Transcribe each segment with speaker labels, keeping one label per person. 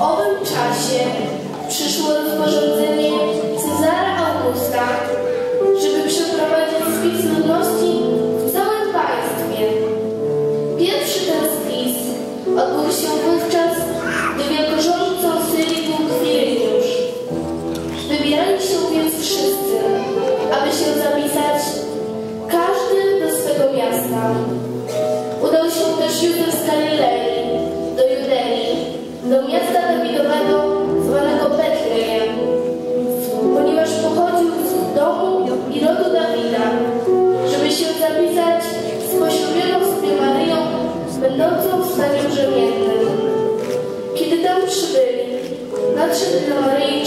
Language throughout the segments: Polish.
Speaker 1: Owym czasie przyszło rozporządzenie przybyli, nadszedł dla Maryi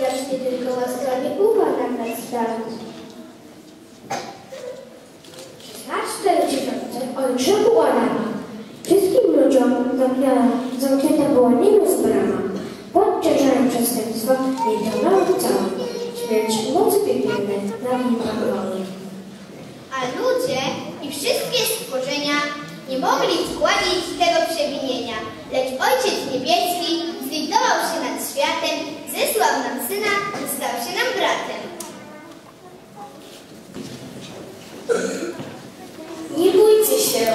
Speaker 2: lecz nie tylko łaskawie nastawić. Szesnaste rocznice ojczyku Adama. Wszystkim ludziom zamknięta, zamknięta była niebios brama. Pod ciężarem przestępstwa nie działała cała. Śmierć mocy piekielnej na nim panowała.
Speaker 3: A ludzie i wszystkie stworzenia nie mogli zgładzić tego przewinienia, lecz Ojciec Niebieski zlitował się nad światem, zesłał nam Syna i stał się nam bratem.
Speaker 4: Nie bójcie się.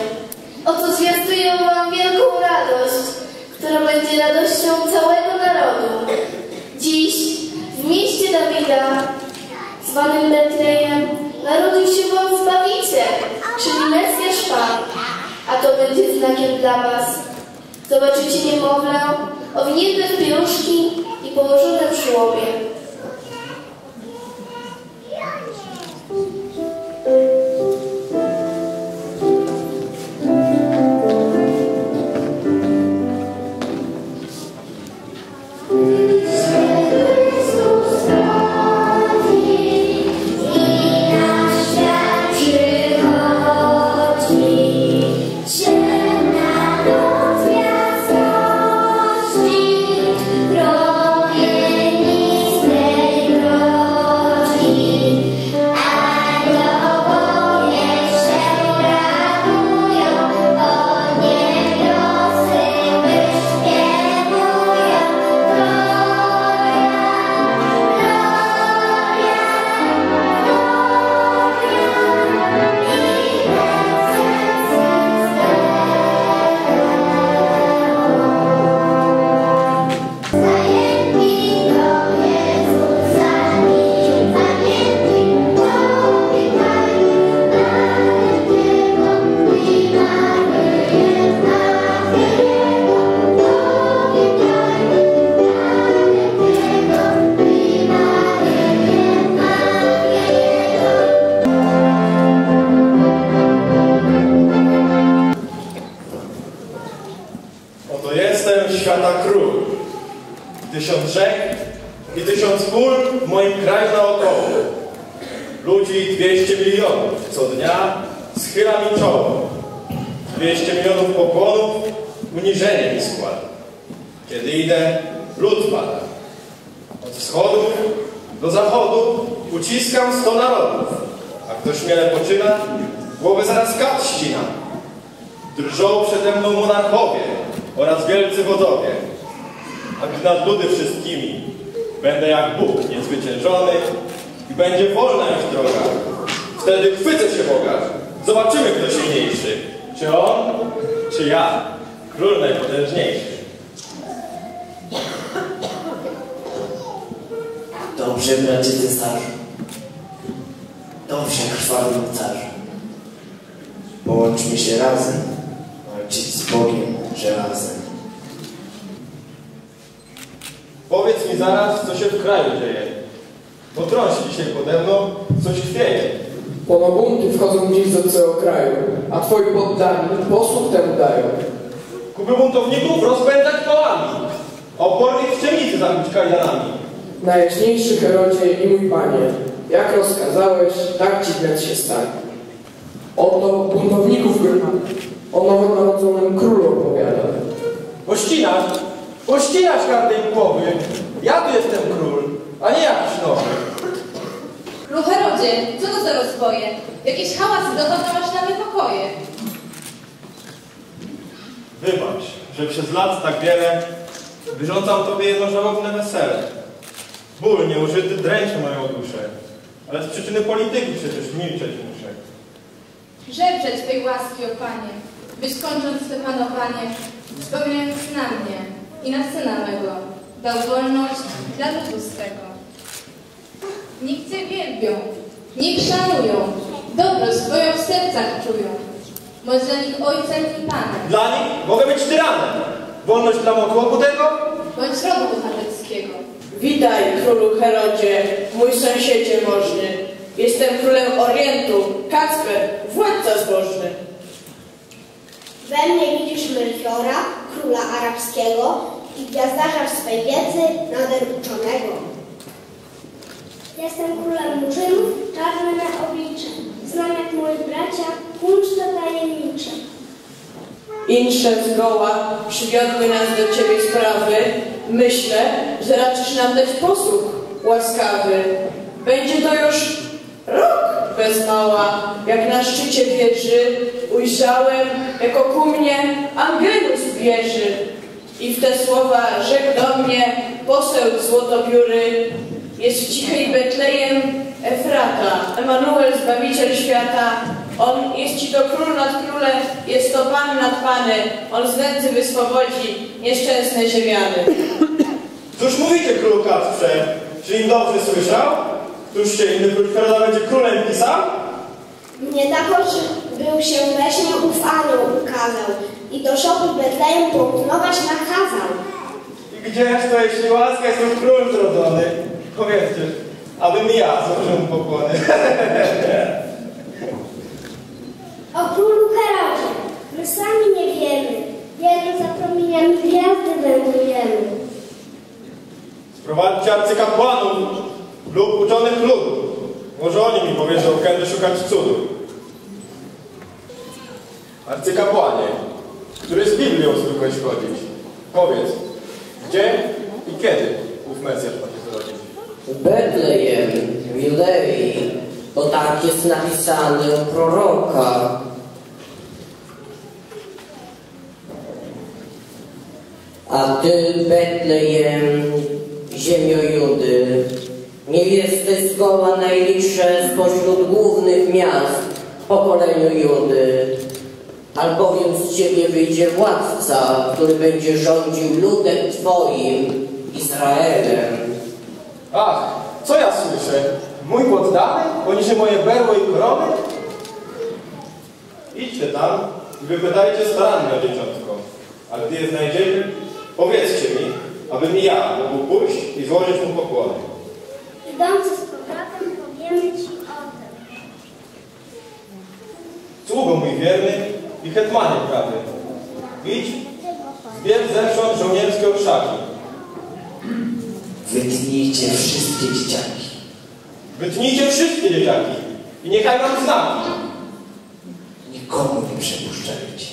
Speaker 4: Oto zwiastuję wam wielką radość, która będzie radością całego narodu. Dziś w mieście Dawida, zwanym Betlejem, narodził się wam Zbawiciel, czyli Pan. A to będzie znakiem dla was. Zobaczycie niemowlę, owinięte w pieluszki i położone w żłobie.
Speaker 3: I
Speaker 5: tysiąc pól w moim kraju naokoło. Ludzi 200 milionów co dnia schyla mi czoło. 200 milionów pokłonów uniżenie mi składa. Kiedy idę, lud pada. Od wschodu do zachodu uciskam sto narodów. A kto śmiele poczyna, głowę zaraz kat ścina. Drżą przede mną monarchowie oraz wielcy wodzowie. A nad ludy wszystkimi będę jak Bóg niezwyciężony i będzie wolna już droga, wtedy chwycę się Boga. Zobaczymy, kto silniejszy. Czy on, czy ja, król najpotężniejszy.
Speaker 6: Dobrze, bracie cesarzu. Dobrze, krwawy mocarzu. Połączmy się razem, walczyć z Bogiem żelazem.
Speaker 5: Powiedz mi zaraz, co się w kraju dzieje. Bo trąci dzisiaj pode mną, coś chwieje.
Speaker 7: Ponobunty wchodzą dziś do całego kraju, a twoi poddani posłuch temu dają.
Speaker 5: Kupy buntowników rozpędzać pałami, a opornych w ciemnicy zabić kajdanami.
Speaker 7: Najjaśniejszy Herodzie i mój Panie, jak rozkazałeś, tak ci wnet się stanie. Oto buntowników gromadzi, o nowonarodzonym królu opowiada.
Speaker 5: Pościnasz, pościnasz każdej głowy. Ja tu jestem król, a nie jakiś nowy.
Speaker 8: Król Herodzie, co to za rozboje? Jakieś hałasy dochodzą aż na niepokoje.
Speaker 5: Wybacz, że przez lat tak wiele wyrządzam tobie jedno żałobne wesele. Ból nieużyty dręczy moją duszę, ale z przyczyny polityki przecież milczeć muszę.
Speaker 8: Żebrzeć Twej łaski, o Panie, byś kończąc swe panowanie, spełniając na mnie i na Syna mego, dał wolność dla ludu swego. Niech Cię wielbią, niech szanują, dobro swoją w sercach czują. Bądź dla nich ojcem i panem.
Speaker 5: Dla nich mogę być tyranem. Wolność dla motłoku tego?
Speaker 8: Bądź rodu bohaterskiego.
Speaker 9: Witaj, królu Herodzie, mój sąsiedzie możny. Jestem królem Orientu, Kacper, władca zbożny.
Speaker 10: We mnie widzisz Melchiora, króla arabskiego i gwiazdarza w swej wiedzy nader uczonego.
Speaker 4: Jestem królem murzynów, czarny na oblicze. Znam jak moi bracia, kunszte tajemnicze.
Speaker 9: Insze zgoła przywiodły nas do ciebie sprawy. Myślę, że raczysz nam dać posłuch łaskawy. Będzie to już rok bez mała, jak na szczycie wieży ujrzałem, jako ku mnie Angelus bierze. I w te słowa rzekł do mnie poseł złotobiury, jest w cichej Betlejem Efrata, Emanuel, Zbawiciel świata. On jest ci to król nad króle, jest to pan nad pany. On z nędzy wyswobodzi nieszczęsne ziemiany.
Speaker 5: Cóż mówicie, królu Kacprze? Czy im dobrze słyszał? Któż się inny król Heroda będzie królem pisał?
Speaker 10: Mnie takoż był się we śnie ów anioł ukazał i do szopy Betlejem połudnować nakazał.
Speaker 5: I gdzież to, jeśli łaska jest król zrodzony? Powiedzcie, abym ja złożył mu pokłony.
Speaker 4: O królu Herodzie, my sami nie wiemy. Wielu za promieniami gwiazdy wędrujemy.
Speaker 5: Sprowadźcie arcykapłanów lub uczonych ludu. Może oni mi powiedzą, kiedy szukać cudu. Arcykapłanie, który z Biblią zwykłeś chodzić, powiedz, gdzie i kiedy ów Mesjasz ma się zrodzić?
Speaker 11: Betlejem, w Judei, bo tak jest napisane u proroka. A ty, Betlejem, ziemio Judy, nie jesteś zgoła najliczsze spośród głównych miast w pokoleniu Judy, albowiem z ciebie wyjdzie władca, który będzie rządził ludem twoim, Izraelem.
Speaker 5: Ach, co ja słyszę? Mój poddany poniżej moje berło i korony? Idźcie tam i wypytajcie starannie o dzieciątko. A gdy je znajdziecie, powiedzcie mi, abym ja mógł pójść i złożyć mu pokłony.
Speaker 4: Idący z powrotem powiemy ci o tym.
Speaker 5: Sługo mój wierny i hetmanie prawy. Idź, zbierz zewsząd żołnierskie orszaki.
Speaker 6: Wytnijcie wszystkie dzieciaki.
Speaker 5: Wytnijcie wszystkie dzieciaki i niechaj mam znaki.
Speaker 6: Nikomu nie przepuszczajcie.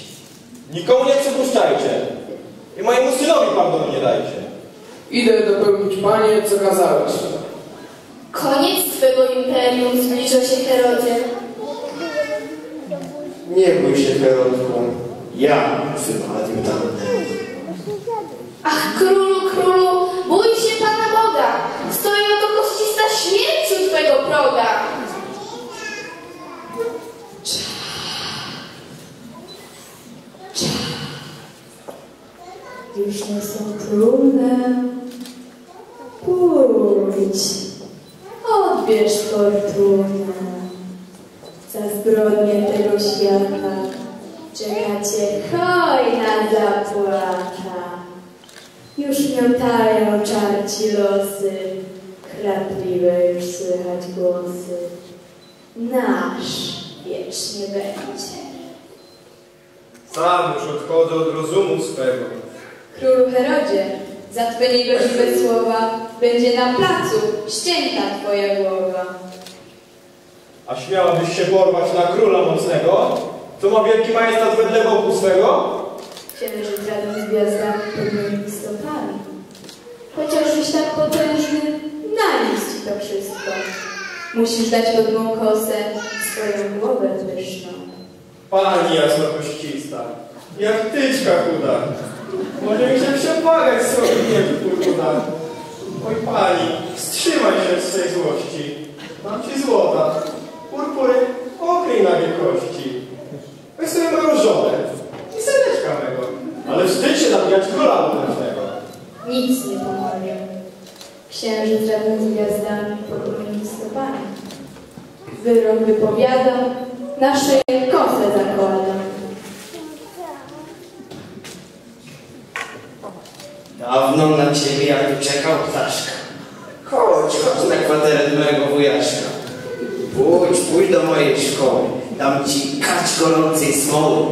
Speaker 5: Nikomu nie przypuszczajcie i mojemu synowi pardonu nie dajcie.
Speaker 7: Idę dopełnić, panie, co kazałeś.
Speaker 1: Koniec twego imperium zbliża się Herodzie.
Speaker 6: Nie bój się, Herodku. Ja syn adiutanty.
Speaker 1: Ach, królu, królu, bój się Pana Boga. Stoi oto koścista śmierci u twego proga.
Speaker 12: Już nie są królem. Pójdź, odbierz fortunę. Za zbrodnie tego świata czeka cię hojna zapłata. Już miotają czarci losy, chrapliwe już słychać głosy. Nasz wiecznie będzie.
Speaker 5: Sam już odchodzę od rozumu swego.
Speaker 8: Królu Herodzie, za twe niegodziwe słowa będzie na placu ścięta twoja głowa.
Speaker 5: A śmiałabyś się porwać na króla mocnego, co ma wielki majestat wedle boku swego?
Speaker 12: Księżyc razem z gwiazdami moimi stopami. Chociażbyś tak potężny, nanieść ci to wszystko. Musisz dać pod mą kosę swoją głowę pyszną.
Speaker 5: Pani jasnokoścista, jak tyczka chuda. Może mi się przepłagać sobie nie chuda. Oj pani, wstrzymaj się z tej złości. Mam ci złota, purpury mokrej na wielkości. Weź sobie moją żonę i syneczka mego. Ale wstydź się napijać króla mlecznego.
Speaker 12: Nic nie pomoże. Księżyc razem z gwiazdami podróżni listopada. Wyrok wypowiadam, na szyję kosę zakładam.
Speaker 6: Dawno na ciebie jak czekał ptaszka. Chodź, chodź na kwaterę mojego wujaszka. Pójdź, pójdź do mojej szkoły. Dam ci kać gorącej smoły.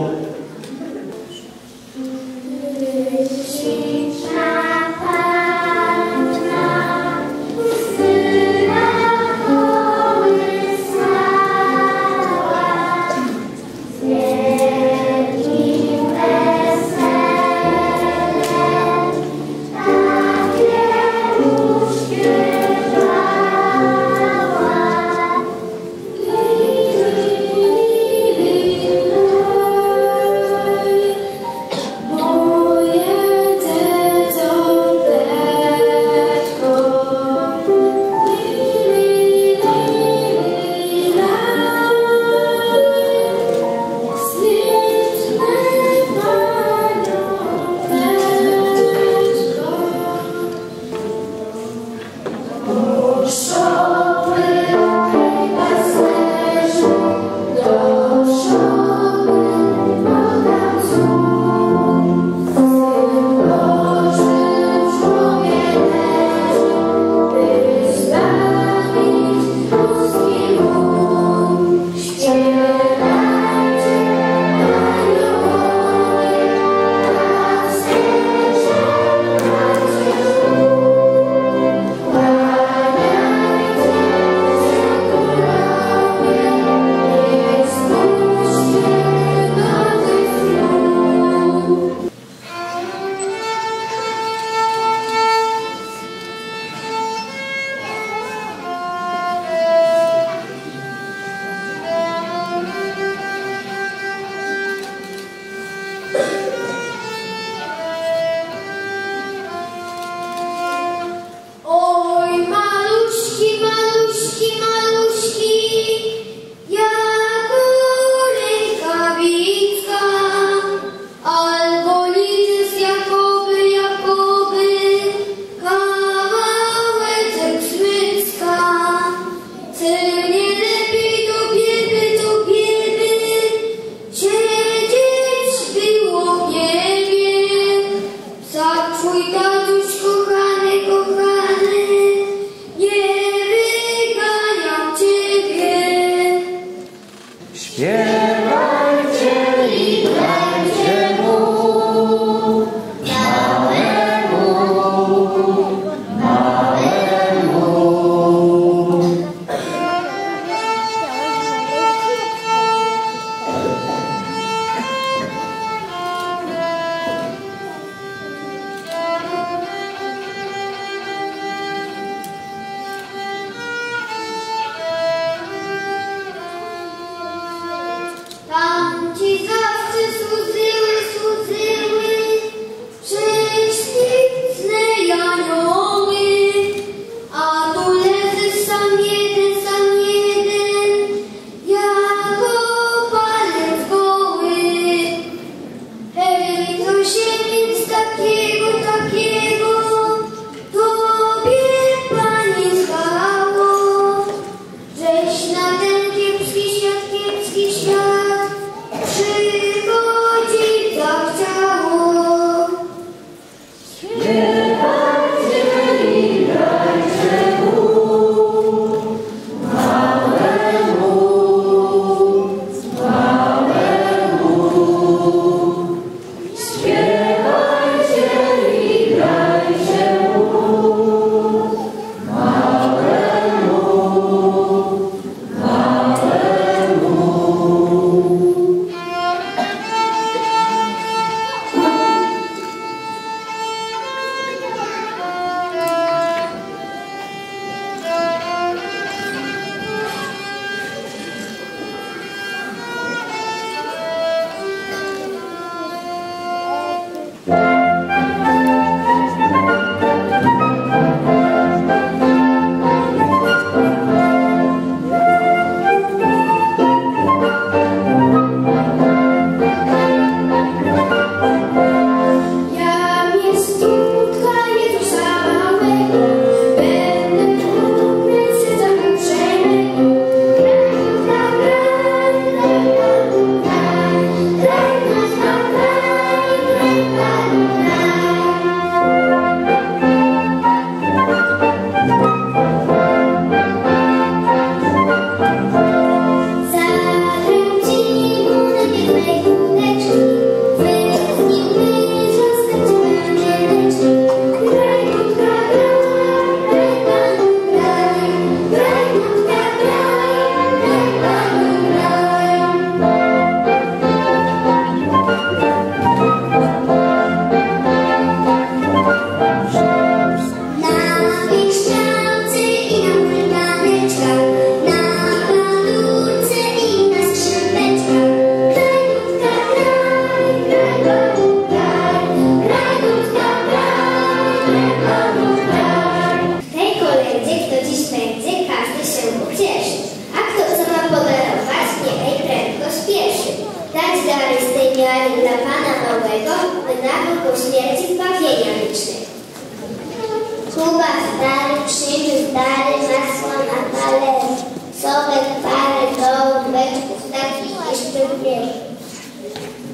Speaker 1: trafiłeś do mnie.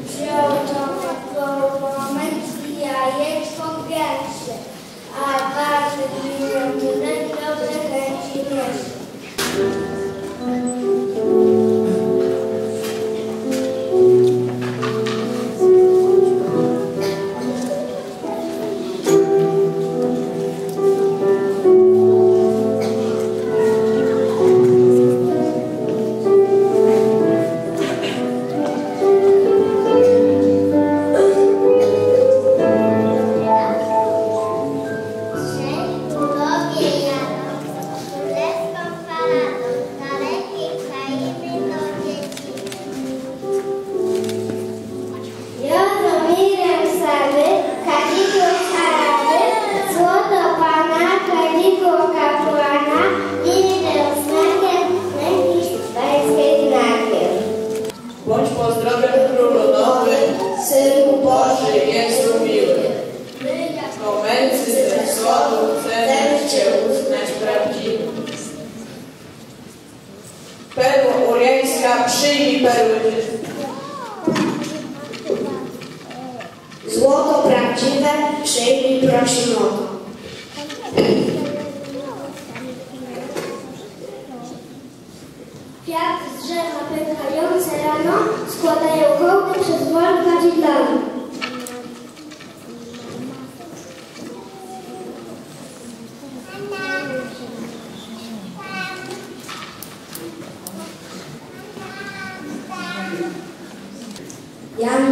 Speaker 1: Wziął to
Speaker 11: moment i
Speaker 1: jajeczko a
Speaker 11: bardzo miło
Speaker 4: tyle dobre chęci
Speaker 13: niesie.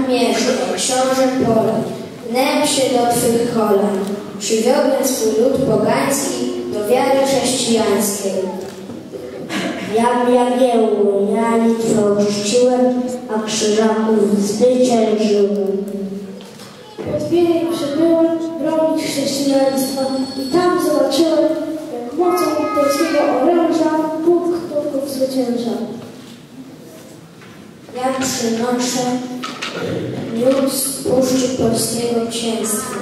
Speaker 13: Mierzy, książę pole, wnęł się do Twych kolan. Przywiodłem swój lud pogański do wiary chrześcijańskiej.
Speaker 4: Ja Jagiełło, ja Litwę ochrzciłem, a krzyżaków zwyciężyłem. Pod Wienem przybyłem bronić chrześcijaństwa i tam zobaczyłem, jak mocą polskiego oręża Bóg Turków zwyciężał.
Speaker 13: Ja przynoszę miód z puszczy polskiego księstwa.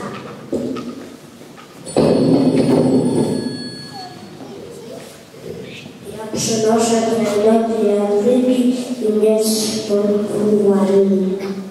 Speaker 4: Ja przynoszę klejnoty języki i miecz podwórny.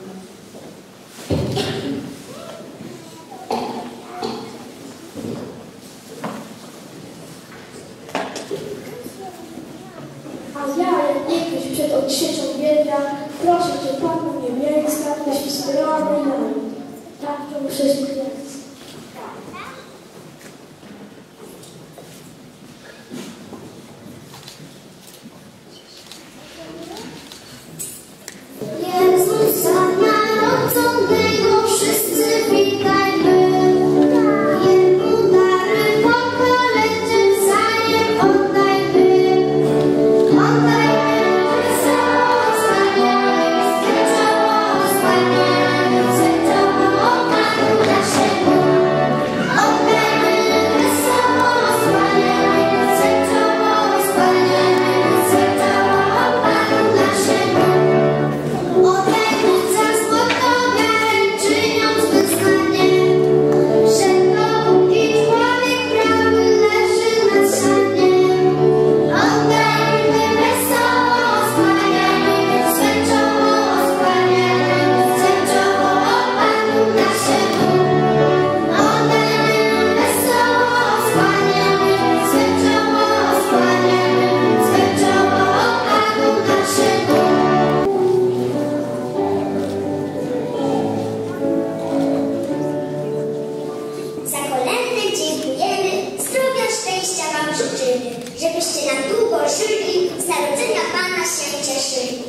Speaker 4: Życzymy, żebyście na długo żyli, z narodzenia Pana się cieszyli.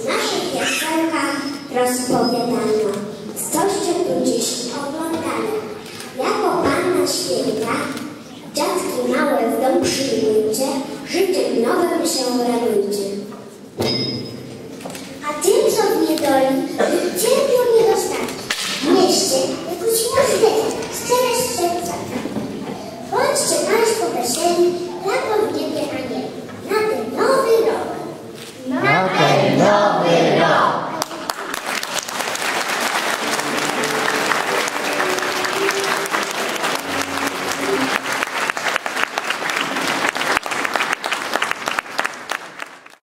Speaker 4: W naszych piosenkach rozpowiadano, coście tu dziś oglądali. Jako Panna Święta, dziadki małe w dom przyjmujcie, życiem nowym się radujcie.